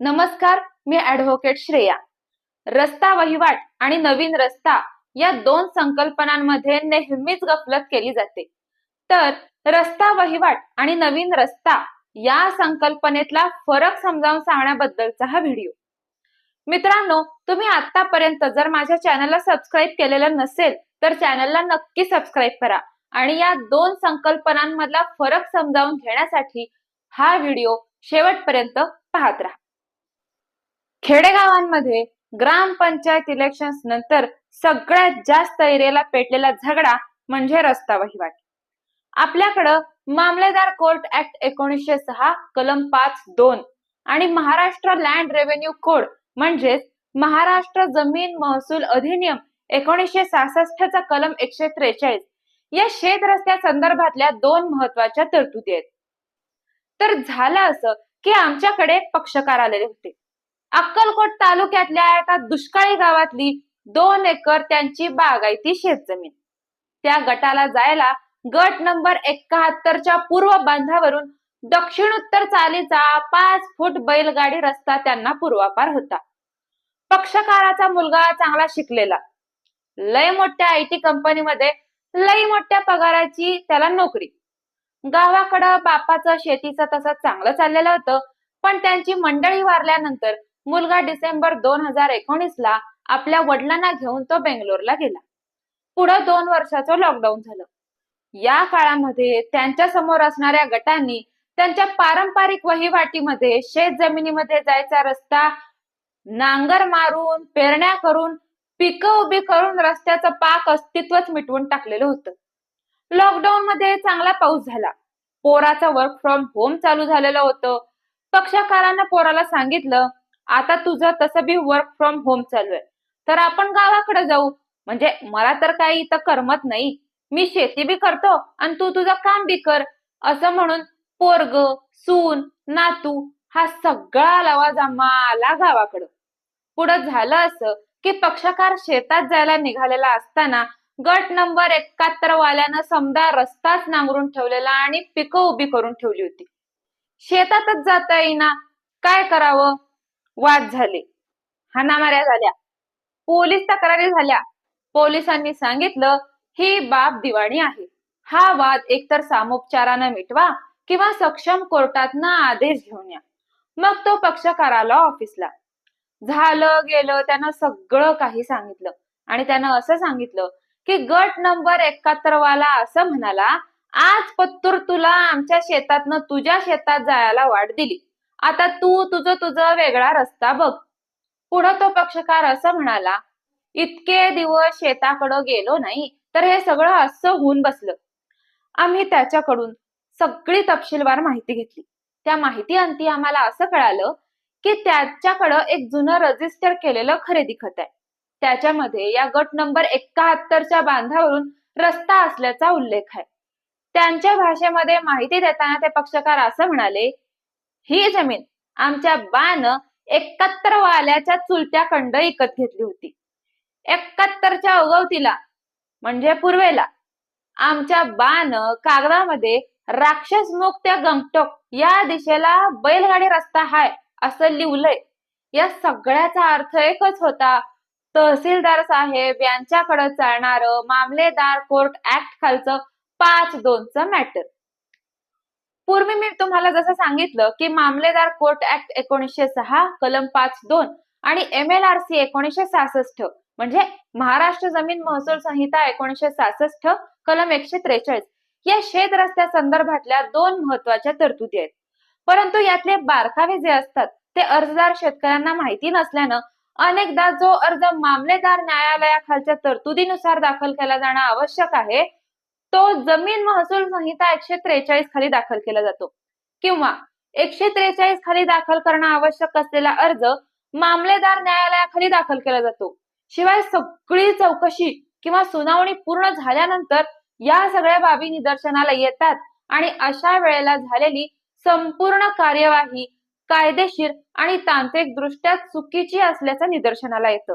नमस्कार मी ऍडव्होकेट श्रेया. रस्ता वहिवाट आणि नवीन रस्ता या दोन संकल्पनांमध्ये नेहमीच गफलत केली जाते. तर रस्ता वहिवाट आणि नवीन रस्ता या संकल्पनेतला फरक समजावून सांगण्याबद्दलचा हा व्हिडिओ. मित्रांनो तुम्ही आतापर्यंत जर माझ्या चॅनलला सबस्क्राईब केलेलं नसेल तर चॅनलला नक्की सबस्क्राईब करा आणि या दोन संकल्पनांमधला फरक समजावून घेण्यासाठी हा व्हिडिओ शेवटपर्यंत पाहत राहा. खेडेगावांमध्ये ग्रामपंचायत इलेक्शन नंतर सगळ्यात जास्त एरियाला पेटलेला झगडा म्हणजे रस्ता वहिवाट. आपल्याकडं मामलेदार कोर्ट ऍक्ट एकोणीसशे सहा कलम पाच दोन आणि महाराष्ट्र लँड रेव्हेन्यू कोड म्हणजेच महाराष्ट्र जमीन महसूल अधिनियम एकोणीसशे सहासष्टचा कलम एकशे त्रेचाळीस या शेत रस्त्या संदर्भातल्या दोन महत्त्वाच्या तरतुदी आहेत. तर झालं असं की आमच्याकडे पक्षकार आलेले होते. अक्कलकोट तालुक्यातल्या एका दुष्काळी गावातली दोन एकर त्यांची बागायती शेतजमीन. त्या गटाला जायला गट नंबर एकाहत्तरच्या पूर्व बांधावरून दक्षिण उत्तर चालीचा पाच फूट बैलगाडी रस्ता त्यांना पूर्वापार होता. पक्षकाराचा मुलगा चांगला शिकलेला. लय मोठ्या आय टी कंपनीमध्ये लय मोठ्या पगाराची त्याला नोकरी. गावाकडं बापाचं शेतीचं तसं चांगलं चाललेलं होतं पण त्यांची मंडळी वारल्यानंतर मुलगा डिसेंबर दोन हजार एकोणीस ला आपल्या वडिलांना घेऊन तो बेंगलोरला गेला. पुढं दोन वर्षाचं लॉकडाऊन झालं. या काळामध्ये त्यांच्यासमोर असणाऱ्या गटांनी त्यांच्या पारंपरिक वहिवाटीमध्ये शेत जमिनीमध्ये जायचा रस्ता नांगर मारून पेरण्या करून पिकं उभी करून रस्त्याचं पाक अस्तित्वच मिटवून टाकलेलं होतं. लॉकडाऊन मध्ये चांगला पाऊस झाला. पोराचं वर्क फ्रॉम होम चालू झालेलं होतं. पक्षकारांना पोराला सांगितलं आता तुझं तसं बी वर्क फ्रॉम होम चालू आहे. तर आपण गावाकडे जाऊ. म्हणजे मला तर काही इथं करमत नाही. मी शेती बी करतो आणि तू तुझं काम बी कर. असं म्हणून पोरग सून नातू हा सगळा लवाजमा आला गावाकडं. पुढं झालं असं की पक्षकार शेतात जायला निघालेला असताना गट नंबर एकाहत्तर वाल्यानं समजा रस्ताच नांगरून ठेवलेला आणि पिकं उभी करून ठेवली होती. शेतातच जाता येईना. काय करावं? वाद झाले. हाणामाऱ्या झाल्या. पोलीस तक्रारी झाल्या. पोलिसांनी सांगितलं ही बाब दिवाणी आहे. हा वाद एकतर सामोपचारानं मिटवा किंवा सक्षम कोर्टातनं आदेश घेऊन या. मग तो पक्षकाराला ऑफिसला. झालं गेलं त्यानं सगळं काही सांगितलं. आणि त्यानं असं सांगितलं की गट नंबर एकाहत्तर वाला असं म्हणाला आज पत्तूर तुला आमच्या शेतातनं तुझ्या शेतात जायला वाट दिली. आता तू तुझं तुझं वेगळा रस्ता बघ. पुढं तो पक्षकार असं म्हणाला इतके दिवस शेताकडं गेलो नाही तर हे सगळं असं होऊन बसलं. आम्ही त्याच्याकडून सगळी तपशीलवार माहिती घेतली. त्या माहिती अंती आम्हाला असं कळालं की त्याच्याकडं एक जुनं रजिस्टर केलेलं खरेदी खत आहे. त्याच्यामध्ये या गट नंबर एकाहत्तरच्या बांधावरून रस्ता असल्याचा उल्लेख आहे. त्यांच्या भाषेमध्ये माहिती देताना ते पक्षकार असं म्हणाले ही जमीन आमच्या बान एकाहत्तर वाल्याच्या चुलत्या खंड विकत घेतली होती. एकाहत्तरच्या उगवतीला म्हणजे पूर्वेला आमच्या बान कागदामध्ये राक्षस मुक्त गंगटोक या दिशेला बैलगाडी रस्ता हाय असं लिहिलंय. या सगळ्याचा अर्थ एकच होता तहसीलदार साहेब यांच्याकडे चालणार मामलेदार कोर्ट ऍक्ट खालचं पाच दोनचं मॅटर. पूर्वी मी तुम्हाला जसं सांगितलं की मामलेदार कोर्ट ऍक्ट एकोणीसशे सहा कलम पाच दोन आणि एम एल आर सी एकोणीसशे सहासष्ट म्हणजे महाराष्ट्र जमीन महसूल संहिता एकोणीसशे सहासष्ट कलम एकशे त्रेचाळीस या शेत रस्त्या संदर्भातल्या दोन महत्त्वाच्या तरतुदी आहेत. परंतु यातले बारकावे जे असतात ते अर्जदार शेतकऱ्यांना माहिती नसल्यानं अनेकदा जो अर्ज मामलेदार न्यायालयाखालच्या तरतुदीनुसार दाखल केला जाणं आवश्यक आहे तो जमीन महसूल संहिता एकशे त्रेचाळीस खाली दाखल केला जातो. किंवा एकशे त्रेचाळीस खाली दाखल करणं आवश्यक असलेला अर्ज मामलेदार न्यायालयाखाली दाखल केला जातो. शिवाय सगळी चौकशी किंवा सुनावणी पूर्ण झाल्यानंतर या सगळ्या बाबी निदर्शनाला येतात आणि अशा वेळेला झालेली संपूर्ण कार्यवाही कायदेशीर आणि तांत्रिक दृष्ट्या चुकीची असल्याचं निदर्शनाला येतं.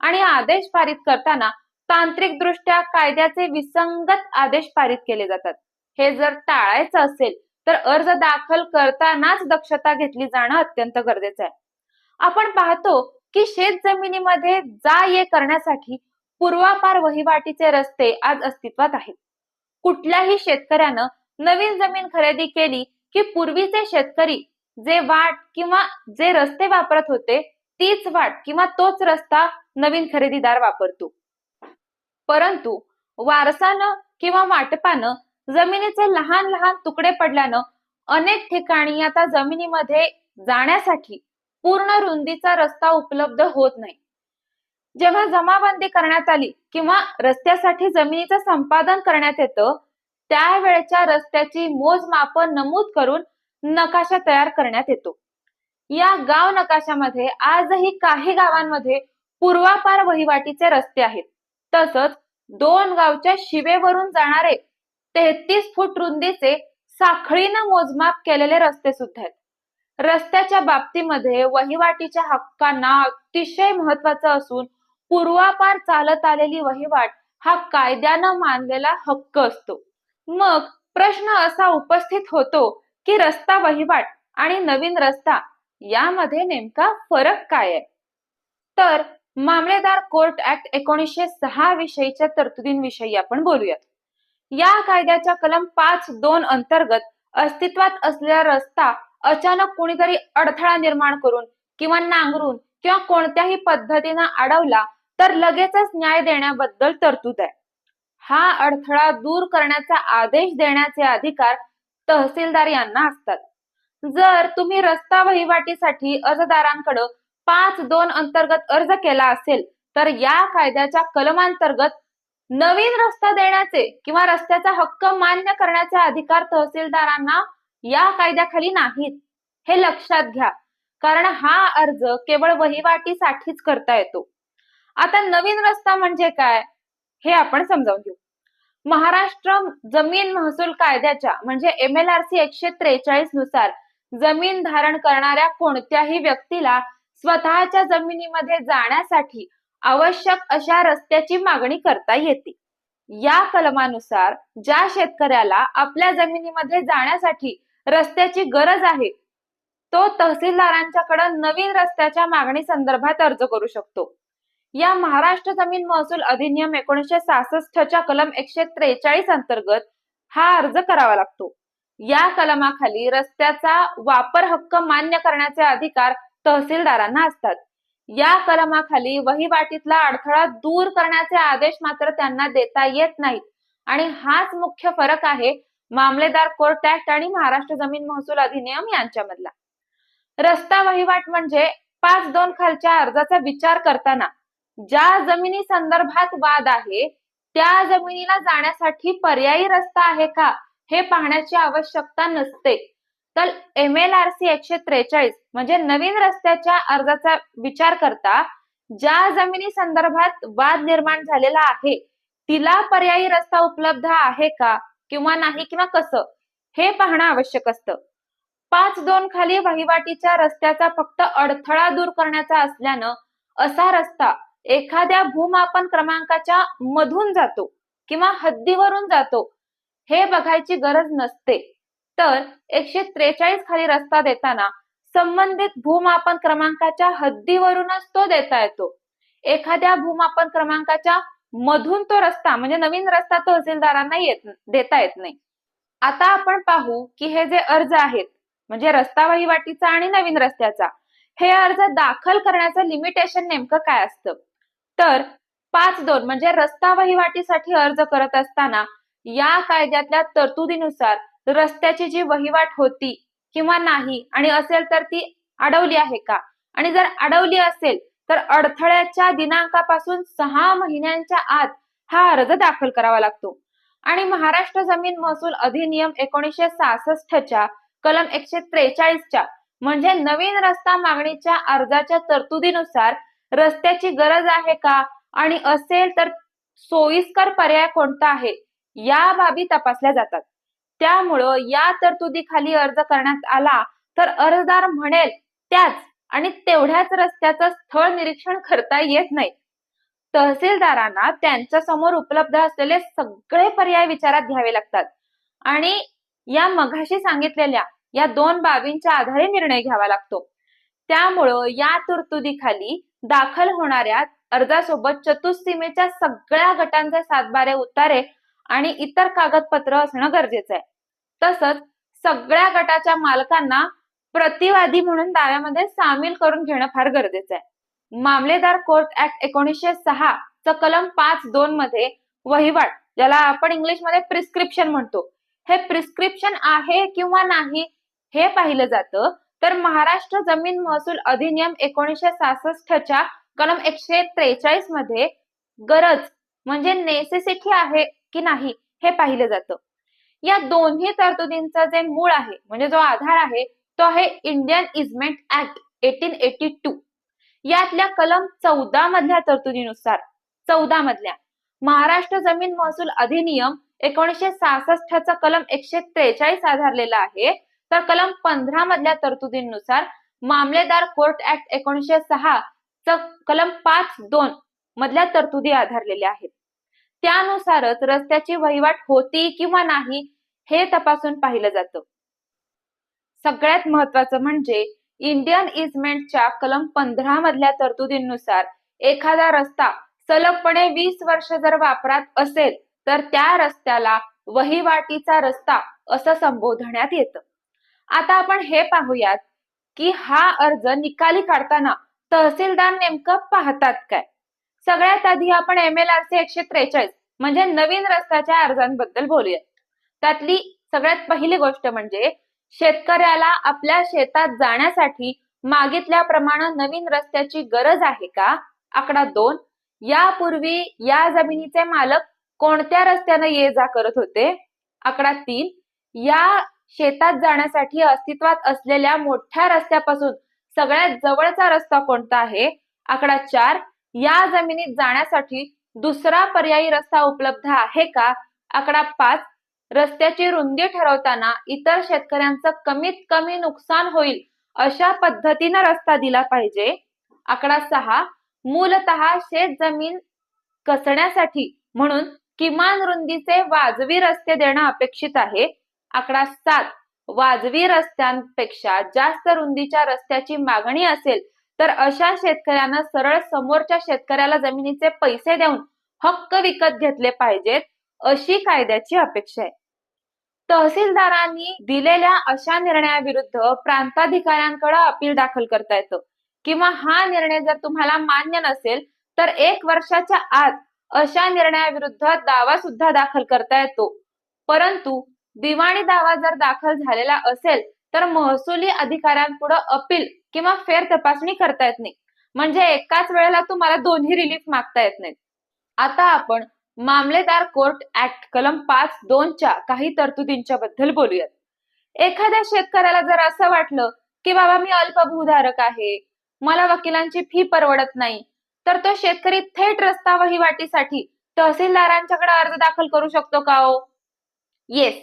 आणि आदेश पारित करताना तांत्रिक दृष्ट्या कायद्याचे विसंगत आदेश पारित केले जातात. हे जर टाळायचं असेल तर अर्ज दाखल करतानाच दक्षता घेतली जाणं अत्यंत गरजेचं आहे. आपण पाहतो की शेत जमिनीमध्ये जा ये करण्यासाठी पूर्वापार वहिवाटीचे रस्ते आज अस्तित्वात आहेत. कुठल्याही शेतकऱ्यानं नवीन जमीन खरेदी केली की पूर्वीचे शेतकरी जे वाट किंवा जे रस्ते वापरत होते तीच वाट किंवा तोच रस्ता नवीन खरेदीदार वापरतो. परंतु वारसानं किंवा वाटपानं जमिनीचे लहान लहान तुकडे पडल्यानं अनेक ठिकाणी आता जमिनीमध्ये जाण्यासाठी पूर्ण रुंदीचा रस्ता उपलब्ध होत नाही. जेव्हा जमाबंदी करण्यात आली किंवा रस्त्यासाठी जमिनीचं संपादन करण्यात येतं त्यावेळच्या रस्त्याची मोजमाप नमूद करून नकाशा तयार करण्यात येतो. या गाव नकाशामध्ये आजही काही गावांमध्ये पूर्वापार वहिवाटीचे रस्ते आहेत. तसंच दोन गावच्या शिवेवरून जाणारे तेहतीस फूट रुंदीचे साखळीनं मोजमाप केलेले रस्ते सुद्धा आहेत. रस्त्याच्या बाबतीमध्ये वहिवाटीच्या हक्कांना अतिशय महत्वाचं असून पूर्वापार चालत आलेली वहिवाट हा कायद्यानं मानलेला हक्क असतो. मग प्रश्न असा उपस्थित होतो की रस्ता वहिवाट आणि नवीन रस्ता यामध्ये नेमका फरक काय आहे? तर मामलेदार कोर्ट ऍक्ट एकोणीसशे सहा विषयीच्या तरतुदींविषयी आपण बोलूयात. या कायद्याच्या कलम पाच दोन अंतर्गत अस्तित्वात असलेला रस्ता अचानक कुणीतरी अडथळा निर्माण करून किंवा नांगरून किंवा कोणत्याही पद्धतीनं अडवला तर लगेचच न्याय देण्याबद्दल तरतूद आहे. हा अडथळा दूर करण्याचा आदेश देण्याचे अधिकार तहसीलदार यांना असतात. जर तुम्ही रस्ता वहिवाटीसाठी अर्जदारांकडे पाच दोन अंतर्गत अर्ज केला असेल तर या कायद्याच्या कलमांतर्गत नवीन रस्ता देण्याचे किंवा रस्त्याचा हक्क मान्य करण्याचे अधिकार तहसीलदारांना या कायद्याखाली नाहीत. हे लक्षात घ्या कारण हा अर्ज केवळ वहिवाटीसाठीच करता येतो. आता नवीन रस्ता म्हणजे काय हे आपण समजावून घेऊ. महाराष्ट्र जमीन महसूल कायद्याच्या म्हणजे एम एल आर सी एकशे त्रेचाळीसनुसार जमीन धारण करणाऱ्या कोणत्याही व्यक्तीला स्वतःच्या जमिनीमध्ये जाण्यासाठी आवश्यक अशा रस्त्याची मागणी करता येते. या कलमानुसार ज्या शेतकऱ्याला आपल्या जमिनीमध्ये जाण्यासाठी रस्त्याची गरज आहे तो तहसीलदारांच्याकडे नवीन रस्त्याच्या मागणी संदर्भात अर्ज करू शकतो. या महाराष्ट्र जमीन महसूल अधिनियम एकोणीशे सहासष्टच्या कलम एकशे त्रेचाळीस अंतर्गत हा अर्ज करावा लागतो. या कलमाखाली रस्त्याचा वापर हक्क मान्य करण्याचे अधिकार तहसीलदारांना असतात. या कलमाखाली वहिवाटीतला अडथळा दूर करण्याचे आदेश मात्र त्यांना देता येत नाहीत. आणि हाच मुख्य फरक आहे मामलेदार कोर्ट ऍक्ट आणि महाराष्ट्र जमीन महसूल अधिनियम यांच्यामधला. रस्ता वहिवाट म्हणजे पाच दोन खालच्या अर्जाचा विचार करताना ज्या जमिनी संदर्भात वाद आहे त्या जमिनीला जाण्यासाठी पर्यायी रस्ता आहे का हे पाहण्याची आवश्यकता नसते. तर एम एल आर सी एकशे त्रेचाळीस म्हणजे नवीन रस्त्याच्या अर्जाचा विचार करता ज्या जमिनी संदर्भात वाद निर्माण झालेला आहे तिला पर्यायी रस्ता उपलब्ध आहे का किंवा नाही किंवा कसं हे पाहणं आवश्यक असतं. पाच दोन खाली वहिवाटीच्या रस्त्याचा फक्त अडथळा दूर करण्याचा असल्यानं असा रस्ता एखाद्या भूमापन क्रमांकाच्या मधून जातो किंवा हद्दीवरून जातो हे बघायची गरज नसते. तर एकशे त्रेचाळीस खाली रस्ता देताना संबंधित भूमापन क्रमांकाच्या हद्दीवरूनच तो देता येतो. एखाद्या भूमापन क्रमांकाच्या मधून तो रस्ता म्हणजे नवीन रस्ता तहसीलदारांना येत देता येत नाही. आता आपण पाहू की हे जे अर्ज आहेत म्हणजे रस्ता वहिवाटीचा आणि नवीन रस्त्याचा हे अर्ज दाखल करण्याचं लिमिटेशन नेमकं काय असतं? तर पाच दोन म्हणजे रस्ता वहिवाटीसाठी अर्ज करत असताना या कायद्यातल्या तरतुदीनुसार रस्त्याची जी वहिवाट होती किंवा नाही आणि असेल तर ती अडवली आहे का? आणि जर अडवली असेल तर अडथळ्याच्या दिनांकापासून सहा महिन्यांच्या आत हा अर्ज दाखल करावा लागतो. आणि महाराष्ट्र जमीन महसूल अधिनियम एकोणीसशे सहासष्टच्या कलम एकशे त्रेचाळीसच्या म्हणजे नवीन रस्ता मागणीच्या अर्जाच्या तरतुदीनुसार रस्त्याची गरज आहे का? आणि असेल तर सोयीस्कर पर्याय कोणता आहे? या बाबी तपासल्या जातात. त्यामुळं या तरतुदीखाली अर्ज करण्यात आला तर अर्जदार म्हणेल त्याच आणि तेवढ्याच रस्त्याचं स्थळ निरीक्षण करता येत नाही. तहसीलदारांना त्यांच्यासमोर उपलब्ध असलेले सगळे पर्याय विचारात घ्यावे लागतात. आणि या मघाशी सांगितलेल्या या दोन बाबींच्या आधारे निर्णय घ्यावा लागतो. त्यामुळं या तरतुदीखाली दाखल होणाऱ्या अर्जासोबत चतुसीमेच्या सगळ्या गटांचे सातबारे उतारे आणि इतर कागदपत्र असणं गरजेचं आहे. तसंच सगळ्या गटाच्या मालकांना प्रतिवादी म्हणून दाव्यामध्ये सामील करून घेणं फार गरजेचं आहे. मामलेदार कोर्ट ऍक्ट एकोणीसशे सहा च कलम पाच दोन मध्ये वहिवाट ज्याला आपण इंग्लिशमध्ये प्रिस्क्रिप्शन म्हणतो. हे प्रिस्क्रिप्शन आहे किंवा नाही हे पाहिलं जातं तर महाराष्ट्र जमीन महसूल अधिनियम एकोणीसशे सहासष्टच्या कलम एकशे त्रेचाळीसमध्ये गरज म्हणजे नेसेसिटी आहे की नाही हे पाहिलं जातं. या दोन्ही तरतुदींचा जे मूळ आहे म्हणजे जो आधार आहे तो आहे Indian easement act eighteen eighty two यातल्या कलम चौदा मधल्या तरतुदीनुसार चौदा मधल्या महाराष्ट्र जमीन महसूल अधिनियम एकोणीसशे सहासष्टचा कलम एकशे त्रेचाळीस आधारलेला आहे. तर कलम पंधरा मधल्या तरतुदींनुसार मामलेदार कोर्ट ऍक्ट एकोणीसशे सहा च कलम पाच दोन मधल्या तरतुदी आधारलेल्या आहेत. त्यानुसारच रस्त्याची वहिवाट होती किंवा नाही हे तपासून पाहिलं जातं. सगळ्यात महत्वाचं म्हणजे इंडियन इजमेंटच्या कलम पंधरा मधल्या तरतुदींनुसार एखादा रस्ता सलगपणे वीस वर्ष जर वापरात असेल तर त्या रस्त्याला वहिवाटीचा रस्ता असं संबोधण्यात येतं. आता आपण हे पाहूयात की हा अर्ज निकाली काढताना तहसीलदार नेमकं पाहतात काय? सगळ्यात आधी आपण एम एल आर सी एकशे त्रेचाळीस म्हणजे नवीन रस्त्याच्या अर्जांबद्दल बोलूया त्यातली सगळ्यात पहिली गोष्ट म्हणजे शेतकऱ्याला आपल्या शेतात जाण्यासाठी मागितल्याप्रमाणे नवीन रस्त्याची गरज आहे का? आकडा दोन यापूर्वी या जमिनीचे मालक कोणत्या रस्त्याने ये जा करत होते? आकडा तीन या शेतात जाण्यासाठी अस्तित्वात असलेल्या मोठ्या रस्त्यापासून सगळ्यात जवळचा रस्ता कोणता आहे? आकडा चार या जमिनीत जाण्यासाठी दुसरा पर्यायी रस्ता उपलब्ध आहे का? आकडा पाच. रस्त्याची रुंदी ठरवताना इतर शेतकऱ्यांचं कमीत कमी नुकसान होईल अशा पद्धतीनं रस्ता दिला पाहिजे. आकडा सहा. मूलत शेत जमीन कसण्यासाठी म्हणून किमान रुंदीचे वाजवी रस्ते देणं अपेक्षित आहे. आकडा सात. वाजवी रस्त्यांपेक्षा जास्त रुंदीच्या रस्त्याची मागणी असेल तर अशा शेतकऱ्यांना सरळ समोरच्या शेतकऱ्याला जमिनीचे पैसे देऊन हक्क विकत घेतले पाहिजेत अशी कायद्याची अपेक्षा आहे. तहसीलदारांनी दिलेल्या अशा निर्णयाविरुद्ध प्रांताधिकाऱ्यांकडे अपील दाखल करता येतं. किंवा हा निर्णय जर तुम्हाला मान्य नसेल तर एक वर्षाच्या आत अशा निर्णयाविरुद्ध दावा सुद्धा दाखल करता येतो. परंतु दिवाणी दावा जर दाखल झालेला असेल तर महसुली अधिकाऱ्यांपुढे अपील किंवा फेर तपासणी करता येत नाही. म्हणजे एकाच वेळेला तुम्हाला दोन्ही रिलीफ मागता येत नाहीत. आता आपण मामलेदार कोर्ट ऍक्ट कलम पाच दोनच्या काही तरतुदींच्या बद्दल बोलूयात. एखाद्या शेतकऱ्याला जर असं वाटलं की बाबा मी अल्पभूधारक आहे मला वकिलांची फी परवडत नाही तर तो शेतकरी थेट रस्ता वहिवाटीसाठी तहसीलदारांच्याकडे अर्ज दाखल करू शकतो का हो? येस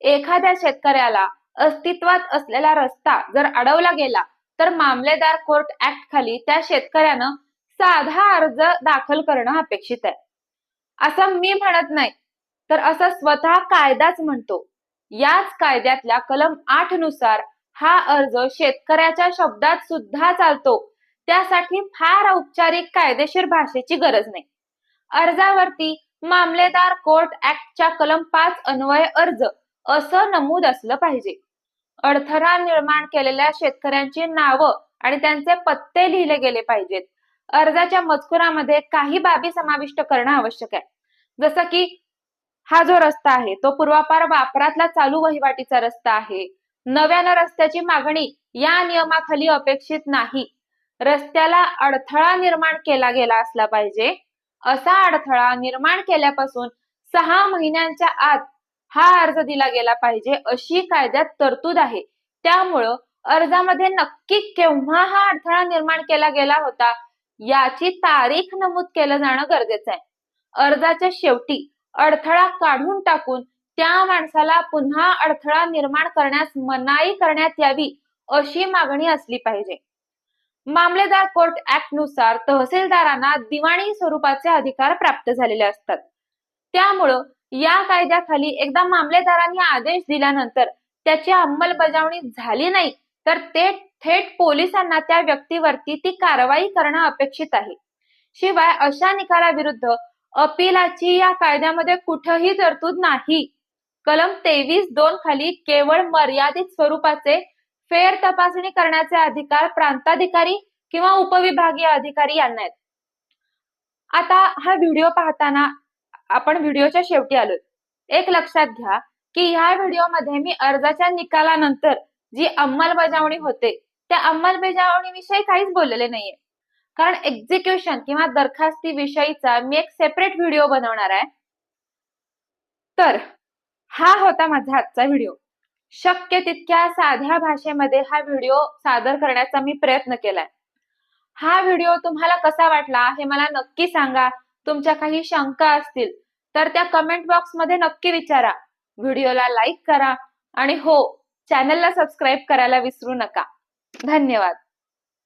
एखाद्या शेतकऱ्याला अस्तित्वात असलेला रस्ता जर अडवला गेला तर मामलेदार कोर्ट ऍक्ट खाली त्या शेतकऱ्यानं साधा अर्ज दाखल करणं अपेक्षित आहे. असं मी म्हणत नाही तर असं स्वतः कायदाच म्हणतो. याच कायद्यातल्या कलम आठनुसार हा अर्ज शेतकऱ्याच्या शब्दात सुद्धा चालतो. त्यासाठी फार औपचारिक कायदेशीर भाषेची गरज नाही. अर्जावरती मामलेदार कोर्ट ऍक्टच्या कलम पाच अन्वय अर्ज असं नमूद असलं पाहिजे. अडथळा निर्माण केलेल्या शेतकऱ्यांची नावं आणि त्यांचे पत्ते लिहिले गेले पाहिजेत. अर्जाच्या मजकुरामध्ये काही बाबी समाविष्ट करणं आवश्यक आहे. जसं की हा जो रस्ता आहे तो पूर्वापार वापरातला चालू वहिवाटीचा रस्ता आहे. नव्यानं रस्त्याची मागणी या नियमाखाली अपेक्षित नाही. रस्त्याला अडथळा निर्माण केला गेला असला पाहिजे. असा अडथळा निर्माण केल्यापासून सहा महिन्यांच्या आत हा अर्ज दिला गेला पाहिजे अशी कायद्यात तरतूद आहे. त्यामुळं अर्जामध्ये नक्की केव्हा हा अडथळा निर्माण केला गेला होता याची तारीख नमूद केलं जाणं गरजेचं आहे. अर्जाच्या शेवटी अडथळा काढून टाकून त्या माणसाला पुन्हा अडथळा निर्माण करण्यास मनाई करण्यात यावी अशी मागणी असली पाहिजे. मामलेदार कोर्ट ऍक्टनुसार तहसीलदारांना दिवाणी स्वरूपाचे अधिकार प्राप्त झालेले असतात. त्यामुळं या कायद्याखाली एकदा मामलेदारांनी आदेश दिल्यानंतर त्याची अंमलबजावणी झाली नाही तर ते थेट पोलिसांना त्या व्यक्तीवरती ती कारवाई करणं अपेक्षित आहे. शिवाय अशा निकालाविरुद्ध अपिलाची या कायद्यामध्ये कुठंही तरतूद नाही. कलम तेवीस दोन खाली केवळ मर्यादित स्वरूपाचे फेर तपासणी करण्याचे अधिकार प्रांताधिकारी किंवा उपविभागीय अधिकारी यांना आहेत. आता हा व्हिडिओ पाहताना आपण व्हिडिओच्या शेवटी आलो एक लक्षात घ्या की ह्या व्हिडिओमध्ये मी अर्जाच्या निकालानंतर जी अंमलबजावणी होते त्या अंमलबजावणीविषयी काहीच बोललेले नाहीये. कारण एक्झिक्युशन किंवा दरखास्ती विषयीचा मी एक सेपरेट व्हिडिओ बनवणार आहे. तर हा होता माझा आजचा व्हिडिओ शक्य तितक्या साध्या भाषेमध्ये हा व्हिडिओ सादर करण्याचा मी प्रयत्न केलाय. हा व्हिडिओ तुम्हाला कसा वाटला हे मला नक्की सांगा. तुमच्या काही शंका असतील तर त्या कमेंट बॉक्समध्ये नक्की विचारा. व्हिडिओला लाईक करा आणि हो चॅनलला सबस्क्राईब करायला विसरू नका. धन्यवाद.